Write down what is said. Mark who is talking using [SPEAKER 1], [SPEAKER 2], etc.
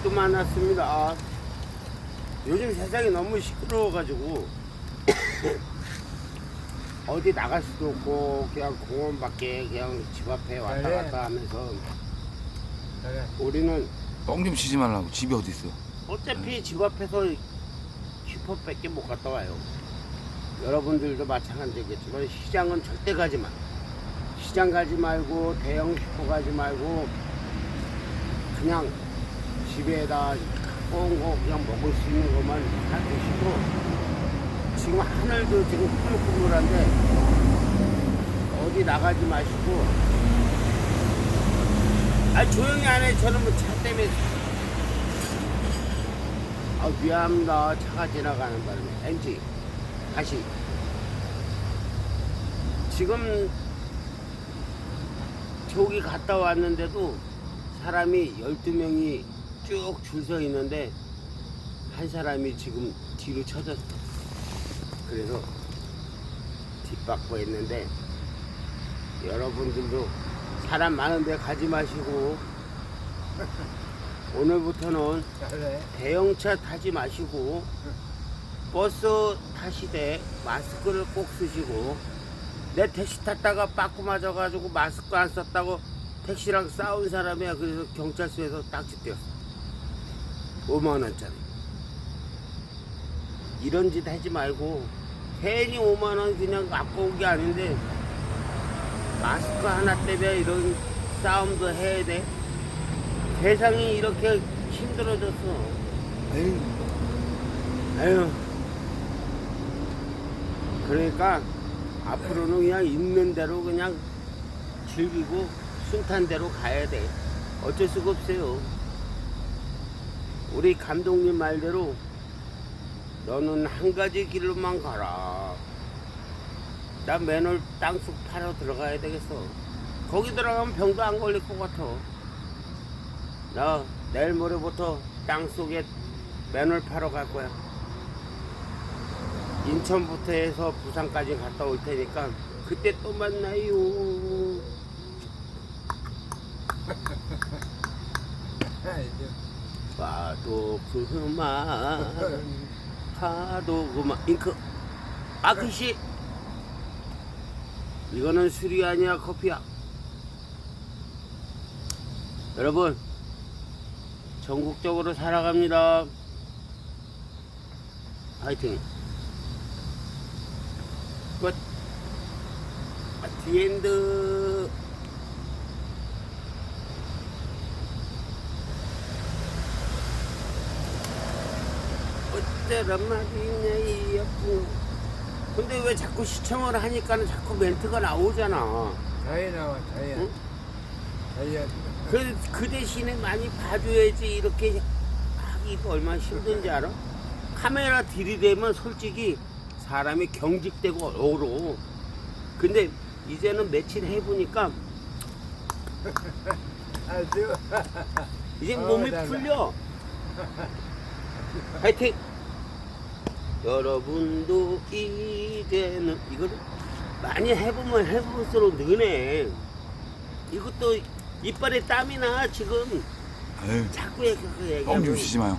[SPEAKER 1] 겁도 많았습니다. 요즘 세상이 너무 시끄러워가지고 어디 나갈 수도 없고 그냥 공원 밖에 그냥 집 앞에 왔다
[SPEAKER 2] 그래.
[SPEAKER 1] 갔다 하면서
[SPEAKER 2] 그래.
[SPEAKER 1] 우리는
[SPEAKER 3] 뻥좀 치지 말라고 집이 어디 있어?
[SPEAKER 1] 어차피 집 앞에서 슈퍼밖에 못 갔다 와요. 여러분들도 마찬가지겠지만 시장은 절대 가지 마. 시장 가지 말고 대형 슈퍼 가지 말고 그냥 집에다 온거 그냥 먹을 수 있는 것만 다 드시고 지금 하늘도 지금 꾸물꾸물한데 어디 나가지 마시고. 아 조용히 안 해. 저는 뭐 차 때문에. 아 미안합니다. 차가 지나가는 바람에. 엔지 다시. 지금 저기 갔다 왔는데도 사람이 12명이 쭉 줄 서 있는데 한 사람이 지금 뒤로 쳐졌어. 그래서 뒷받고 했는데 여러분들도 사람 많은데 가지 마시고 오늘부터는. 대형차 타지 마시고 버스 타시되 마스크를 꼭 쓰시고 내 택시 탔다가 빠꾸 맞아가지고 마스크 안 썼다고 택시랑 싸운 사람이야. 그래서 경찰서에서 딱지 떼었어 5만 원짜리 이런 짓 하지 말고 괜히 5만 원 그냥 아까운 게 아닌데 마스크 하나 때문에 이런 싸움도 해야 돼 세상이 이렇게 힘들어졌어
[SPEAKER 2] 에이,
[SPEAKER 1] 아유. 그러니까 앞으로는 그냥 있는 대로 그냥 즐기고 순탄 대로 가야 돼. 어쩔 수가 없어요. 우리 감독님 말대로 너는 한 가지 길로만 가라. 나 맨홀 땅속 파러 들어가야 되겠어. 거기 들어가면 병도 안 걸릴 것 같아. 나 내일 모레부터 땅속에 맨홀 파러 갈 거야. 인천부터 해서 부산까지 갔다 올 테니까 그때 또 만나요. 파도 그만, 파도 그만. 잉크. 아크씨. 이거는 술이 아니야 커피야. 여러분 전국적으로 살아갑니다. 파이팅. 끝. 아, 디엔드. 어쩌란 말이냐 이 여보. 근데 왜 자꾸 시청을 하니까는 자꾸 멘트가 나오잖아.
[SPEAKER 2] 자연 나와, 자연.
[SPEAKER 1] 응?
[SPEAKER 2] 자연.
[SPEAKER 1] 그, 그 대신에 많이 봐줘야지 이렇게 하기가 얼마나 힘든지 알아? 카메라 들이대면 솔직히 사람이 경직되고 어려워. 근데 이제는 며칠 해보니까. 이제
[SPEAKER 2] 어,
[SPEAKER 1] 몸이. 풀려. 화이팅! 여러분도 이제는 이거를 많이 해보면 해볼수록 느네. 이것도 이빨에 땀이 나 지금
[SPEAKER 3] 에휴,
[SPEAKER 1] 자꾸 얘기- 그 얘기하고
[SPEAKER 3] 뻥좀 치지 마요.